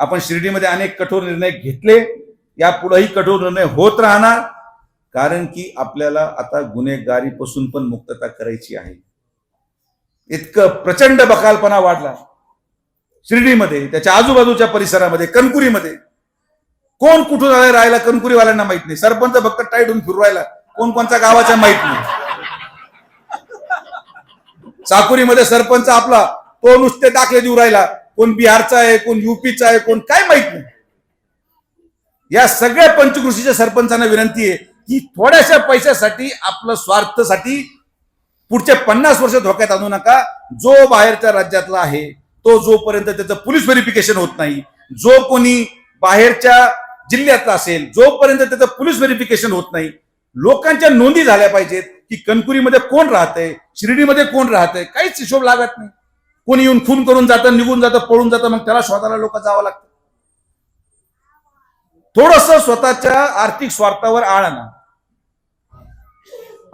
आपण शिर्डीमध्ये अनेक कठोर निर्णय घेतले. यापुढेही कठोर निर्णय होत राहणार. कारण की आपल्याला आता गुन्हेगारीपासून पण मुक्तता करायची आहे. इतकं प्रचंड बकालपणा वाढला. शिर्डीमध्ये त्याच्या आजूबाजूच्या परिसरामध्ये कणकुरीमध्ये. कोण कुठून आलं राहायला कणकुरीवाल्यांना माहीत नाही. सरपंच फक्त टाईट होऊन फिरू राहिला कोण कोणत्या गावाचा माहीत नाही. चाकुरीमध्ये सरपंच आपला तो नुसते दाखले देऊ राहिला. कोण बिहारचा आहे कोण युपीचा आहे कोण काय माहीत नाही. या सगळ्या पंचकृषीच्या सरपंचांना विनंती आहे की थोड्याशा पैशासाठी आपलं स्वार्थासाठी पुढचे पन्नास वर्ष धोक्यात आणू नका. जो बाहेरच्या राज्यातला आहे तो जोपर्यंत त्याचं पोलीस व्हेरिफिकेशन होत नाही जो कोणी बाहेरच्या जिल्ह्यातला असेल जोपर्यंत त्याचं पोलीस व्हेरिफिकेशन होत नाही लोकांच्या नोंदी झाल्या पाहिजेत की कणकुरीमध्ये कोण राहतंय शिर्डीमध्ये कोण राहतंय काहीच हिशोब लागत नाही. कोणी येऊन खून करून जातं निघून जातं पळून जातं मग त्याला स्वतःला लोक जावं लागतं. थोडस स्वतःच्या आर्थिक स्वार्थावर आळ आणा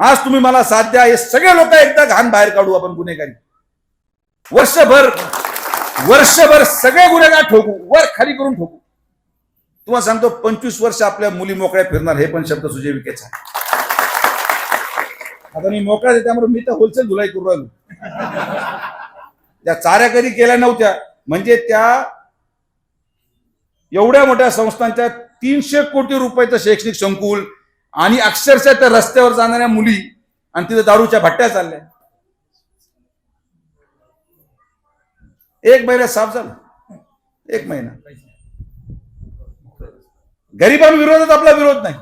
आज तुम्ही मला साथ द्या हे सगळे लोक एकदा घाण बाहेर काढू आपण गुन्हेगारी. वर्षभर वर्षभर सगळे गुन्हेगार ठोकू वर खाली करून ठोकू. तुम्हाला सांगतो पंचवीस वर्ष आपल्या मुली मोकळ्या फिरणार हे पण शब्द सुजय विकेचा आता मी मोकळा त्यामुळे मी तर होलसेल धुलाई करू राहिलो. त्या चाऱ्या कधी केल्या नव्हत्या. म्हणजे त्या एवढ्या मोठ्या संस्थांच्या तीनशे कोटी रुपयाचं शैक्षणिक संकुल आणि अक्षरशः त्या रस्त्यावर जाणाऱ्या मुली आणि तिथं दारूच्या भट्ट्या चालल्या. एक महिना साफ झाला. एक महिना. गरिबांविरोधात आपला विरोध नाही.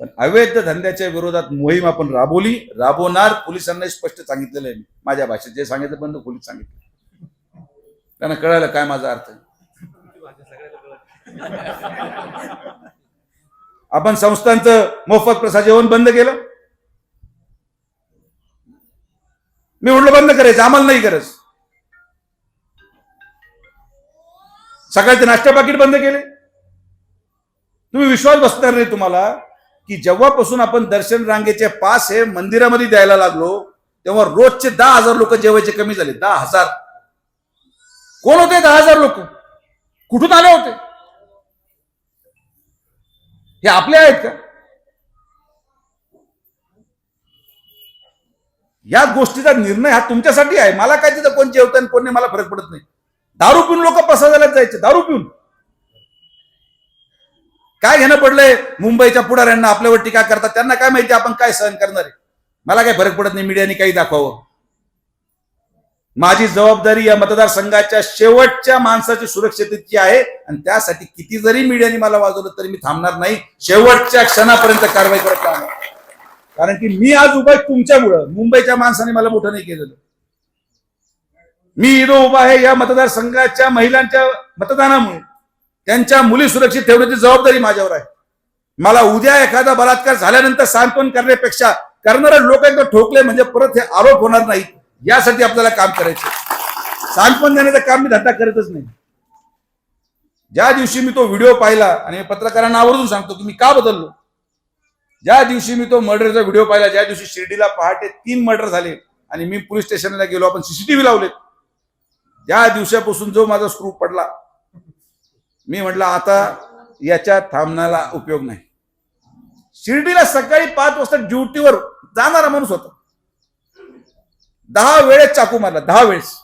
पण अवैध धंद्याच्या विरोधात मोहीम आपण राबवली. राबवणार पोलिसांना स्पष्ट सांगितलेलं आहे. मी माझ्या भाषेत जे सांगितलं बंद पोलीस सांगितलं. त्यांना कळायला काय माझा अर्थ. आपण संस्थांचं मोफत प्रसाद जेवण बंद केलं? मी म्हटलं बंद करायचं आम्हाला नाही गरज. सकाळचे नाश्ता पाकिट बंद केले. तुम्ही विश्वास बसणार नाही तुम्हाला की जेव्हापासून आपण दर्शन रांगेचे पास हे मंदिरामध्ये द्यायला लागलो तेव्हा रोजचे दहा हजार लोक जेवायचे कमी झाले. दहा हजार. कोण होते? दहा हजार लोक. कुठून आले होते? हे आपले आहेत का? या गोष्टीचा निर्णय हा तुमच्यासाठी आहे. मला काय तिथं कोण जेवत आणि कोण मला फरक पडत नाही. दारू पिऊन लोक पसायला जायचे. दारू पिऊन. काय घेणं पडलंय? मुंबईच्या पुढाऱ्यांना आपल्यावर टीका करतात. त्यांना काय माहिती आपण काय सहन करणार आहे? मला काय फरक पडत नाही मीडियाने काही दाखवावं. माझी जबाबदारी या मतदारसंघाच्या शेवटच्या माणसाची सुरक्षिततेची आहे आणि त्यासाठी किती जरी मीडियाने मला वाजवलं तरी मी थांबणार नाही. शेवटच्या क्षणापर्यंत कारवाई करत राहणार. कारण की मी आज उभा आहे तुमच्यामुळं. मुंबईच्या माणसाने मला मोठं नाही केलेलं. मी इथं उभा आहे या मतदारसंघाच्या महिलांच्या मतदानामुळे. त्यांच्या मुली सुरक्षित ठेवण्याची जबाबदारी माझ्यावर आहे. मला उद्या एखादा बलात्कार झाल्यानंतर सांत्वन करण्यापेक्षा करणारे लोक एकदा ठोकले म्हणजे परत हे आरोप होणार नाहीत. यासाठी आपल्याला काम करायचं सांत्वन देण्याचं काम मी धंदा करतच नाही. ज्या दिवशी मी तो व्हिडिओ पाहिला आणि पत्रकारांना आवर्जून सांगतो की मी का बदललो? ज्या दिवशी मी तो मर्डरचा व्हिडिओ पाहिला ज्या दिवशी शिर्डीला पहाटे तीन मर्डर झाले आणि मी पोलीस स्टेशनला गेलो आपण सीसीटीव्ही लावले ज्या दिवसापासून जो माझा स्क्रू पडला मी म्हटलं आता याच्या थांबण्याला उपयोग नाही. शिर्डीला सकाळी पाच वाजता ड्युटीवर जाणारा माणूस होता. दहा वेळेस चाकू मारला दहा वेळेस.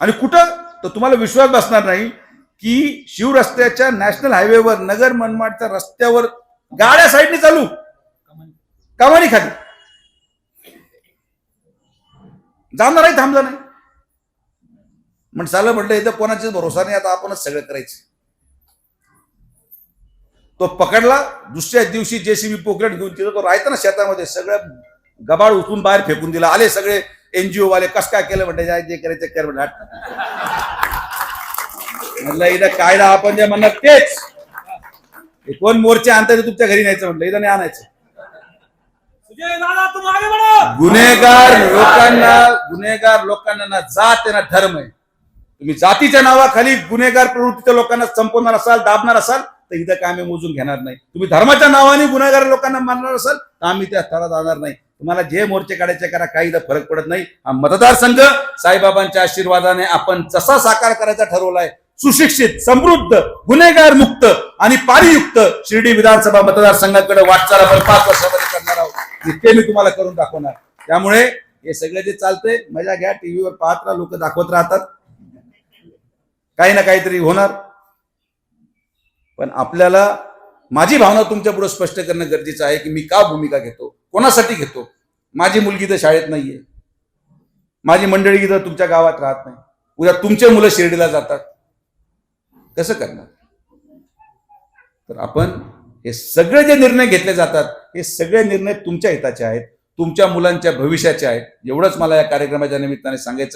आणि कुठं? तर तुम्हाला विश्वास बसणार नाही की शिवरस्त्याच्या नॅशनल हायवेवर नगर मनमाडच्या रस्त्यावर गाड्या साईडने चालू. कमानी खाली. जाणार आहे थांबलं नाही. म्हण चालं म्हटलं इथं कोणाचीच भरोसा नाही आता आपणच सगळं करायचं. तो पकडला. दुसऱ्या दिवशी जेसीबी पोकलेट घेऊन तिथं तो राहायचा ना शेतामध्ये सगळं गबाळ उचलून बाहेर फेकून दिला. आले सगळे एनजीओ वाले कस काय केलं म्हणते? "जा, करायचं कर म्हणलं म्हटलं इथं कायदा आपण जे म्हणणार तेच. कोण मोर्चे आणताय ते तुमच्या घरी न्यायचं? म्हटलं इथं नाही आणायचं. गुन्हेगार लोकांना गुन्हेगार लोकांना ना जात ना धर्म आहे. तुम्ही जातीच्या नावाखाली गुन्हेगार प्रवृत्तीच्या लोकांना संपवणार असाल दाबणार असाल तर इथं काय आम्ही मोजून घेणार नाही. तुम्ही धर्माच्या नावाने गुन्हेगार लोकांना मानणार असाल तर आम्ही त्या स्थळात जाणार नाही. तुम्हाला जे मोर्चे काढायचे करा काही फरक पडत नाही. हा मतदारसंघ साईबाबांच्या आशीर्वादाने आपण जसा साकार करायचा ठरवलाय सुशिक्षित समृद्ध गुन्हेगार मुक्त आणि पारियुक्त शिर्डी विधानसभा मतदारसंघाकडे वाटचाल आपण पाच वर्षामध्ये करणार आहोत. इतके ते मी तुम्हाला करून दाखवणार. त्यामुळे हे सगळे जे चालतंय मजा घ्या. टीव्हीवर पाहत राहा लोक दाखवत राहतात. काही ना काहीतरी होणार. पण आपल्याला माझी भावना तुमच्यापुढे स्पष्ट करणं गरजेचं आहे की मी का भूमिका घेतो? कोणासाठी घेतो? माझी मुलगी तर शाळेत नाहीये. माझी मंडळी तर तुमच्या गावात राहत नाही. उद्या तुमचे मुलं शिर्डीला जातात. कसं करणार? तर आपण हे सगळे जे निर्णय घेतले जातात हे सगळे निर्णय तुमच्या हिताचे आहेत तुमच्या मुलांच्या भविष्याचे आहेत. एवढंच मला या कार्यक्रमाच्या निमित्ताने सांगायचं